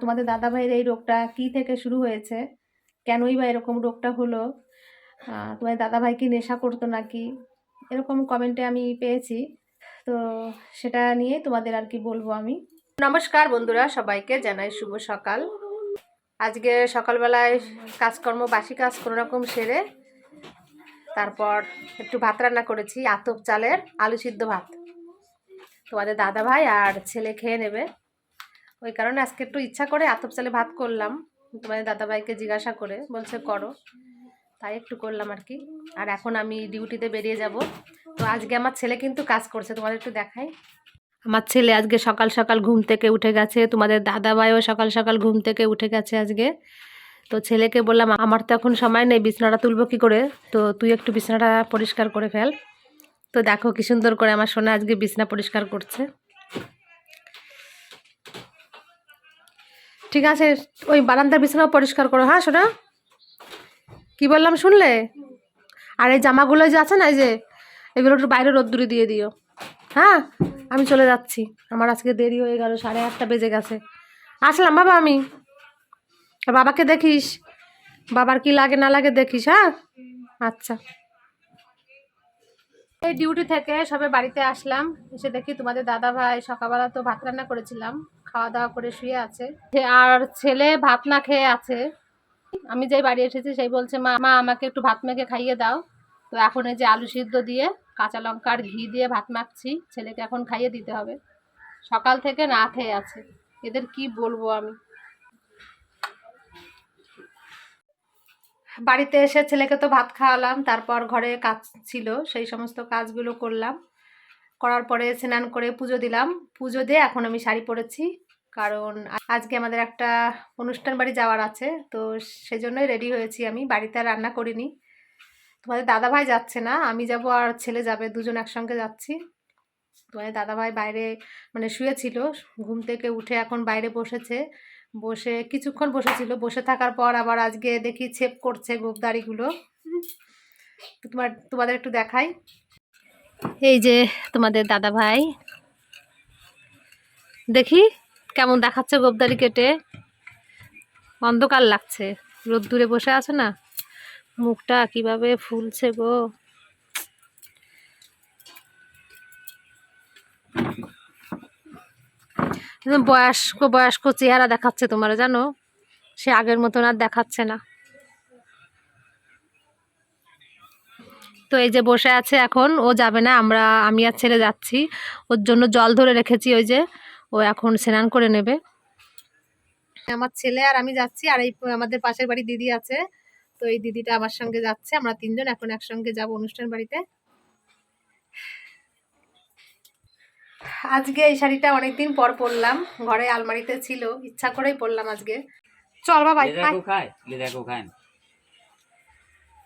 তোমাদের দাদাভাইয়ের এই রোগটা কি থেকে শুরু হয়েছে? কেনই বা এরকম রোগটা হলো? আহ, তোমাদের দাদাভাই কি নেশা করতো নাকি? এরকম কমেন্টে আমি পেয়েছি। তো সেটা নিয়ে তোমাদের আর কি বলব আমি। নমস্কার বন্ধুরা সবাইকে জানাই শুভ সকাল। আজকে সকালবেলায় কাজকর্ম বাসি কাজ কোনো রকম সেরে তারপর একটু ভাত রান্না করেছি আতপ চালের আলু সিদ্ধ ভাত। তোমাদের দাদা ভাই আর ছেলে খেয়ে নেবে। ওই কারণে আজকে একটু ইচ্ছা করে আতপ চালে ভাত করলাম। তোমাদের দাদাভাইকে জিজ্ঞাসা করে, বলছে করো। তাই একটু করলাম আর কি। আর এখন আমি ডিউটিতে বেরিয়ে যাব। তো আজকে আমার ছেলে কিন্তু কাজ করছে, তোমাদের একটু দেখাই। আমার ছেলে আজকে সকাল সকাল ঘুম থেকে উঠে গেছে, তোমাদের দাদাভাইও সকাল সকাল ঘুম থেকে উঠে গেছে আজকে। তো ছেলেকে বললাম, আমার তো এখন সময় নেই, বিছনাটা তুলবো কি করে? তো তুই একটু বিছনাটা পরিষ্কার করে ফেল। তো দেখো কি সুন্দর করে আমার সোনা আজকে বিছনা পরিষ্কার করছে। ঠিক আছে, ওই বারান্দার বিছানাও পরিষ্কার করো হ্যাঁ সোনা? কি বললাম শুনলে? আর এই জামাগুলো যে আছে না, এই যে, এগুলো একটু বাইরে রোদ্দুরে দিয়ে দিও। হ্যাঁ আমি চলে যাচ্ছি। আমার আজকে দেরি হয়ে গেল, সাড়ে আটটা বেজে গেছে। আসলাম বাবা আমি। বাবাকে দেখিস, বাবার কি লাগে না লাগে দেখিস হ্যাঁ? আচ্ছা। এই ডিউটি থেকে সবে বাড়িতে আসলাম। এসে দেখি তোমাদের দাদা ভাই সকালবেলা তো ভাত রান্না করেছিলাম। খাওয়া দাওয়া করে শুয়ে আছে। যে আর ছেলে ভাত না খেয়ে আছে। আমি যেই বাড়ি এসেছি সেই বলছে, মা মা, আমাকে একটু ভাত মেখে খাইয়ে দাও। তো এখন এই যে আলু সিদ্ধ দিয়ে, কাঁচা লঙ্কার ঘি দিয়ে ভাত মাখছি। ছেলেকে এখন খাইয়ে দিতে হবে। সকাল থেকে না খেয়ে আছে। এদের কি বলব আমি? বাড়িতে এসে ছেলেকে তো ভাত খাওয়ালাম, তারপর ঘরে কাজ ছিল, সেই সমস্ত কাজগুলো করলাম। করার পরে স্নান করে পুজো দিলাম। পুজো দিয়ে এখন আমি শাড়ি পরেছি, কারণ আজকে আমাদের একটা অনুষ্ঠান বাড়ি যাওয়ার আছে, তো সেজন্যই রেডি হয়েছি আমি। বাড়িতে আর রান্না করিনি। তোমাদের দাদাভাই যাচ্ছে না, আমি যাব আর ছেলে যাবে, দুজন একসঙ্গে যাচ্ছি। তোমাদের দাদাভাই বাইরে মানে শুয়েছিল, ঘুম থেকে উঠে এখন বাইরে বসেছে। বসে, কিছুক্ষণ বসেছিল। বসে থাকার পর আবার আজকে দেখি ছেপ করছে গোপদারিগুলো তো তোমার, তোমাদের একটু দেখাই। এই যে তোমাদের দাদা ভাই দেখি কেমন দেখাচ্ছে গোপদারি কেটে। অন্ধকার লাগছে। রোদ্দুরে বসে আছে না? মুখটা কীভাবে ফুলছে গো। বয়স্ক বয়স্ক চেহারা দেখাচ্ছে তোমার, জানো? সে আগের মতন আর দেখাচ্ছে না। তো এই যে বসে আছে এখন, ও যাবে না, আমরা, আমি আর ছেলে যাচ্ছি। ওর জন্য জল ধরে রেখেছি ওই যে, ও এখন স্নান করে নেবে। আমার ছেলে আর আমি যাচ্ছি, আর এই আমাদের পাশের বাড়ি দিদি আছে। তো এই দিদিটা আমার সঙ্গে যাচ্ছে, আমরা তিনজন এখন একসঙ্গে যাব অনুষ্ঠান বাড়িতে। আজকে এই শাড়িটা অনেকদিন পর পরলাম ঘরে আলমারিতে ছিল ইচ্ছা করেই পরলাম আজকে। চল বাবা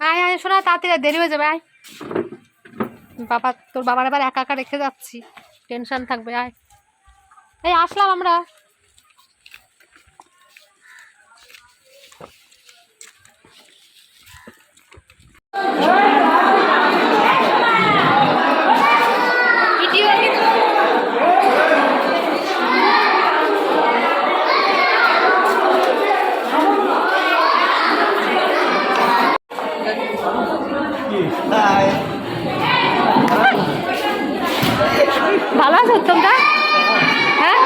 আয় আয় শোনা তাড়াতাড়ি দেরি হয়ে যাবে আয়। বাবা তোর বাবার আবার একা একা রেখে যাচ্ছি। টেনশন থাকবে আয়। এই আসলাম আমরা। উত্তমটা হ্যাঁ?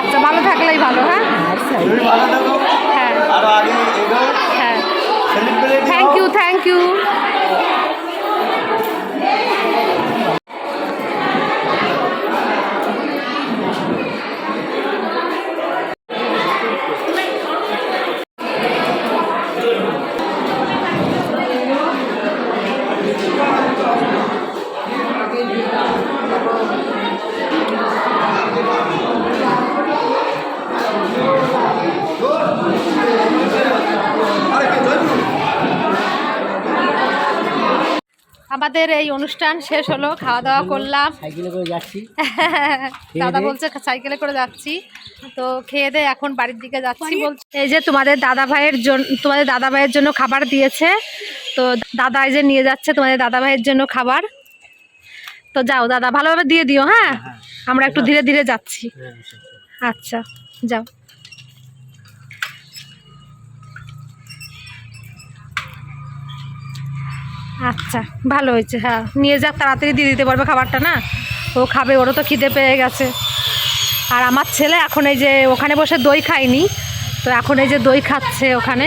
আচ্ছা ভালো থাকলেই ভালো হ্যাঁ? হ্যাঁ। হ্যাঁ। থ্যাংক ইউ থ্যাংক ইউ আমাদের এই অনুষ্ঠান শেষ হলো খাওয়া দাওয়া করলাম। সাইকেলে করে যাচ্ছি। দাদা বলছে সাইকেলে করে যাচ্ছি। তো খেয়ে দিয়ে এখন বাড়ির দিকে যাচ্ছি বলছে। এই যে তোমাদের দাদা ভাইয়ের জন্য তোমাদের দাদা ভাইয়ের জন্য খাবার দিয়েছে। তো দাদা এই যে নিয়ে যাচ্ছে তোমাদের দাদা ভাইয়ের জন্য খাবার। তো যাও দাদা ভালোভাবে দিয়ে দিও হ্যাঁ? আমরা একটু ধীরে ধীরে যাচ্ছি। আচ্ছা যাও। আচ্ছা ভালো হয়েছে হ্যাঁ। নিয়ে যাক তাড়াতাড়ি দিয়ে দিতে পারবে খাবারটা না? ও খাবে ওরও তো খিদে পেয়ে গেছে। আর আমার ছেলে এখন এই যে ওখানে বসে দই খায়নি। তো এখন এই যে দই খাচ্ছে ওখানে।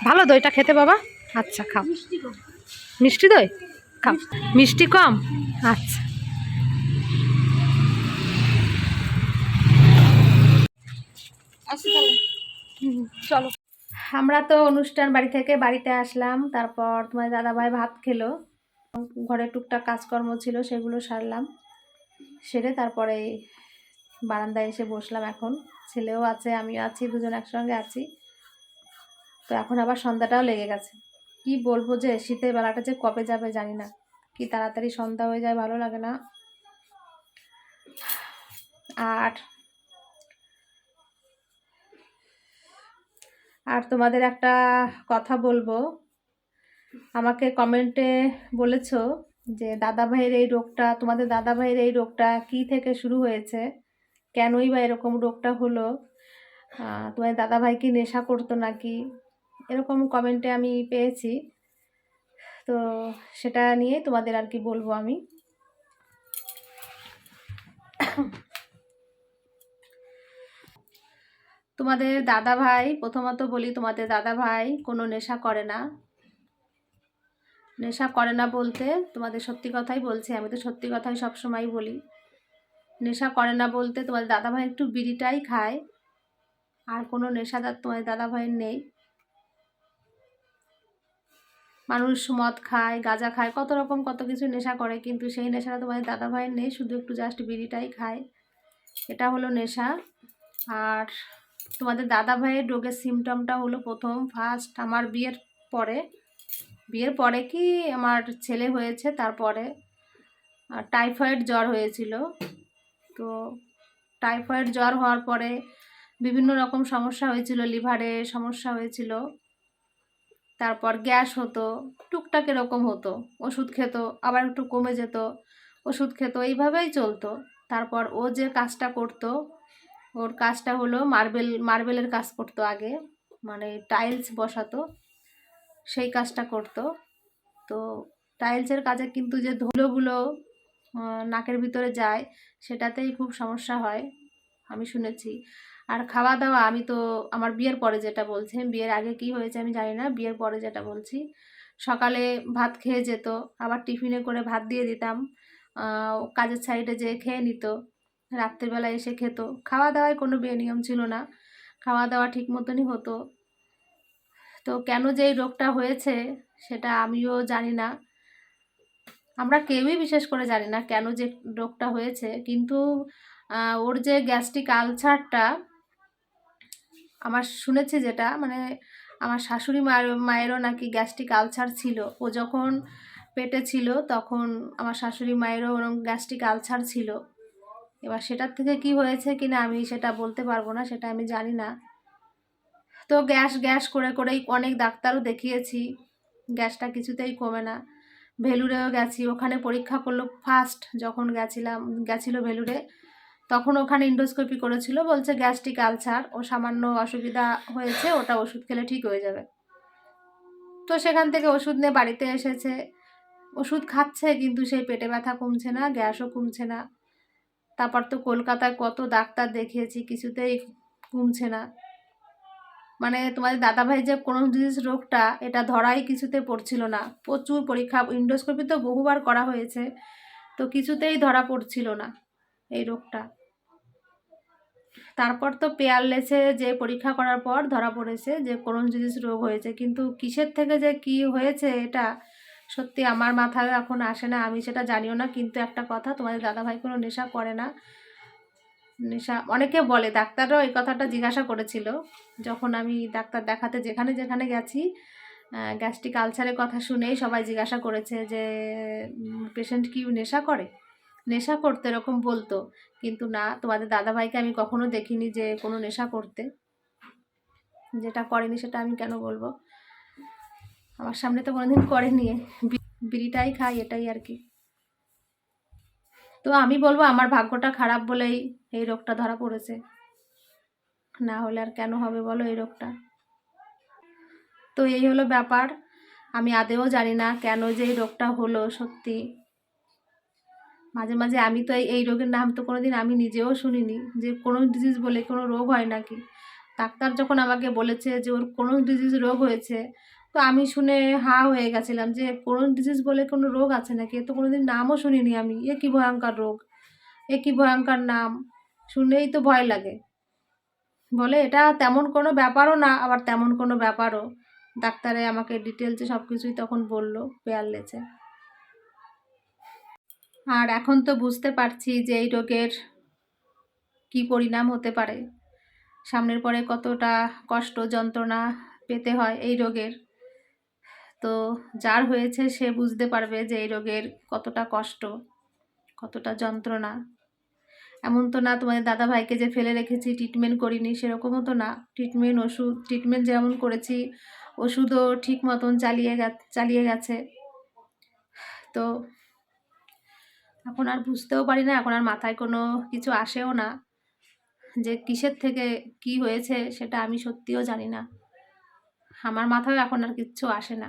ভালো দইটা খেতে বাবা? আচ্ছা খাও। মিষ্টি দই? খাও। মিষ্টি কম? আচ্ছা। হুম, চলো। আমরা তো অনুষ্ঠান বাড়ি থেকে বাড়িতে আসলাম, তারপর তোমার দাদাভাই ভাত খেলো, ঘরে টুকটাক কাজকর্ম ছিল, সেগুলো সারলাম, সেরে তারপরে বারান্দায় এসে বসলাম এখন। ছেলেও আছে, আমিও আছি, দুজন একসঙ্গে আছি। তো এখন আবার সন্ধ্যাটাও লেগে গেছে। কি বলব যে, শীতের বেলাটা যে কবে যাবে জানি না। কি তাড়াতাড়ি সন্ধ্যা হয়ে যায় ভালো লাগে না। আর আর তোমাদের একটা কথা বলব। আমাকে কমেন্টে বলেছ যে দাদা ভাইয়ের এই রোগটা, তোমাদের দাদা ভাইয়ের এই রোগটা কি থেকে শুরু হয়েছে? কেনই বা এরকম রোগটা হলো? তোমার দাদা ভাই কি নেশা করতো নাকি? এরকম কমেন্টে আমি পেয়েছি। তো সেটা নিয়ে তোমাদের আর কি বলব আমি। তোমাদের দাদা ভাই প্রথমত বলি তোমাদের দাদা ভাই কোনো নেশা করে না। নেশা করে না বলতে তোমাদের সত্যি কথাই বলছি, আমি তো সত্যি কথাই সবসময় বলি। নেশা করে না বলতে তোমাদের দাদা ভাই একটু বিড়িটাই খায়, আর কোনো নেশা তোমাদের দাদা ভাইয়ের নেই। মানুষ মদ খায়, গাঁজা খায়, কত রকম কত কিছু নেশা করে, কিন্তু সেই নেশাটা তোমাদের দাদা ভাইয়ের নেই, শুধু একটু জাস্ট বিড়িটাই খায়। এটা হলো নেশা, আর তোমাদের দাদা ভাইয়ের রোগের সিমটমটা হলো প্রথম ফার্স্ট আমার বিয়ের পরে। বিয়ের পরে কি আমার ছেলে হয়েছে, তারপরে টাইফয়েড জ্বর হয়েছিল। তো টাইফয়েড জ্বর হওয়ার পরে বিভিন্ন রকম সমস্যা হয়েছিল, লিভারে সমস্যা হয়েছিল। তারপর গ্যাস হতো, টুকটাক এরকম হতো, ওষুধ খেত, আবার একটু কমে যেত, ওষুধ খেত, এইভাবেই চলতো। তারপর ও যে কাজটা করতো ওর কাজটা হলো মার্বেল, মার্বেলের কাজ করতো আগে মানে টাইলস বসাতো, সেই কাজটা করতো। তো টাইলসের কাজে কিন্তু যে ধুলোগুলো নাকের ভিতরে যায়, সেটাতেই খুব সমস্যা হয়, আমি শুনেছি। আর খাওয়া দাওয়া আমি তো আমার বিয়ের পরে যেটা বলছি, বিয়ের আগে কি হয়েছে আমি জানি না, বিয়ের পরে যেটা বলছি, সকালে ভাত খেয়ে যেত, আবার টিফিনে করে ভাত দিয়ে দিতাম কাজের সাইডে যেয়ে খেয়ে নিত। রাত্রিবেলা এসে খেত। খাওয়া দাওয়ায় কোনো বেনিয়ম ছিল না। খাওয়া দাওয়া ঠিক মতনই হতো। তো কেন যে এই রোগটা হয়েছে, সেটা আমিও জানি না। আমরা কেউই বিশেষ করে জানি না কেন যে রোগটা হয়েছে। কিন্তু ওর যে গ্যাস্ট্রিক আলসারটা, আমার শুনেছি যেটা মানে আমার শাশুড়ি মায়ের মায়েরও নাকি গ্যাস্ট্রিক আলসার ছিল। ও যখন পেটে ছিল, তখন আমার শাশুড়ি মায়েরও ওরকম গ্যাস্ট্রিক আলসার ছিল। এবার সেটার থেকে কি হয়েছে কিনা আমি সেটা বলতে পারব না, সেটা আমি জানি না। তো গ্যাস গ্যাস করে করেই অনেক ডাক্তারও দেখিয়েছি, গ্যাসটা কিছুতেই কমে না। ভেলুরেও গেছি, ওখানে পরীক্ষা করল ফার্স্ট যখন গেছিলাম, গেছিল ভেলুরে, তখন ওখানে ইন্ডোস্কোপি করেছিল, বলছে গ্যাস্ট্রিক আলসার, ও সামান্য অসুবিধা হয়েছে, ওটা ওষুধ খেলে ঠিক হয়ে যাবে। তো সেখান থেকে ওষুধ নিয়ে বাড়িতে এসেছে, ওষুধ খাচ্ছে কিন্তু সেই পেটে ব্যথা কমছে না, গ্যাসও কমছে না। তারপর তো কলকাতায় কত ডাক্তার দেখিয়েছি, কিছুতেই কমছে না। মানে তোমাদের দাদাভাই যে কোনো ডিজিজ রোগটা, এটা ধরাই কিছুতে পড়ছিল না। প্রচুর পরীক্ষা ইন্ডোস্কোপি তো বহুবার করা হয়েছে, তো কিছুতেই ধরা পড়ছিল না এই রোগটা। তারপর তো পেয়ারলেসে যে পরীক্ষা করার পর ধরা পড়েছে, যে করোন ডিজিজ রোগ হয়েছে। কিন্তু কিসের থেকে যে কি হয়েছে এটা সত্যি আমার মাথায় এখন আসে না, আমি সেটা জানিও না, কিন্তু একটা কথা, তোমাদের দাদাভাই কোনো নেশা করে না। নেশা, অনেকে বলে, ডাক্তাররাও এই কথাটা জিজ্ঞাসা করেছিল, যখন আমি ডাক্তার দেখাতে যেখানে যেখানে গেছি গ্যাস্ট্রিক আলসারের কথা শুনেই সবাই জিজ্ঞাসা করেছে যে পেশেন্ট কি নেশা করে? নেশা করতে এরকম বলতো, কিন্তু না, তোমাদের দাদাভাইকে আমি কখনো দেখিনি যে কোনো নেশা করতে। যেটা করেনি সেটা আমি কেন বলব? আমার সামনে তো কোনোদিন করেনি। বিড়িটাই খাই, এটাই আর কি। তো আমি বলব, আমার ভাগ্যটা খারাপ বলেই এই রোগটা ধরা পড়েছে। না হলে আর কেন হবে বলো এই রোগটা? তো এই হলো ব্যাপার। আমি আদেও জানি না কেন যে এই রোগটা হলো সত্যি। মাঝে মাঝে আমি তো এই রোগের নাম তো কোনোদিন আমি নিজেও শুনিনি। যে কোনো ডিজিজ বলে কোনো রোগ হয় নাকি? ডাক্তার যখন আমাকে বলেছে যে ওর কোনো ডিজিজ রোগ হয়েছে তো আমি শুনে হা হয়ে গেছিলাম যে কোনো ডিজিজ বলে কোনো রোগ আছে নাকি? এ তো কোনোদিন নামও শুনিনি আমি। এ কী ভয়ঙ্কর রোগ? এ কী ভয়ঙ্কর নাম? শুনেই তো ভয় লাগে। বলে, এটা তেমন কোনো ব্যাপারও না, আবার তেমন কোনো ব্যাপারও। ডাক্তারে আমাকে ডিটেলসে সব কিছুই তখন বলল পেয়ারলেছে আর এখন তো বুঝতে পারছি যে, এই রোগের কী পরিণাম হতে পারে। সামনের পরে কতটা কষ্ট, যন্ত্রণা পেতে হয় এই রোগের। তো যার হয়েছে সে বুঝতে পারবে যে এই রোগের কতটা কষ্ট, কতটা যন্ত্রণা। এমন তো না তোমাদের দাদা ভাইকে যে ফেলে রেখেছি ট্রিটমেন্ট করিনি, সেরকমও তো না। ট্রিটমেন্ট ওষুধ ট্রিটমেন্ট যেমন করেছি, ওষুধও ঠিক মতন চালিয়ে চালিয়ে গেছে। তো এখন আর বুঝতেও পারি না, এখন আর মাথায় কোনো কিছু আসেও না যে কিসের থেকে কি হয়েছে, সেটা আমি সত্যিও জানি না। আমার মাথায় এখন আর কিচ্ছু আসে না।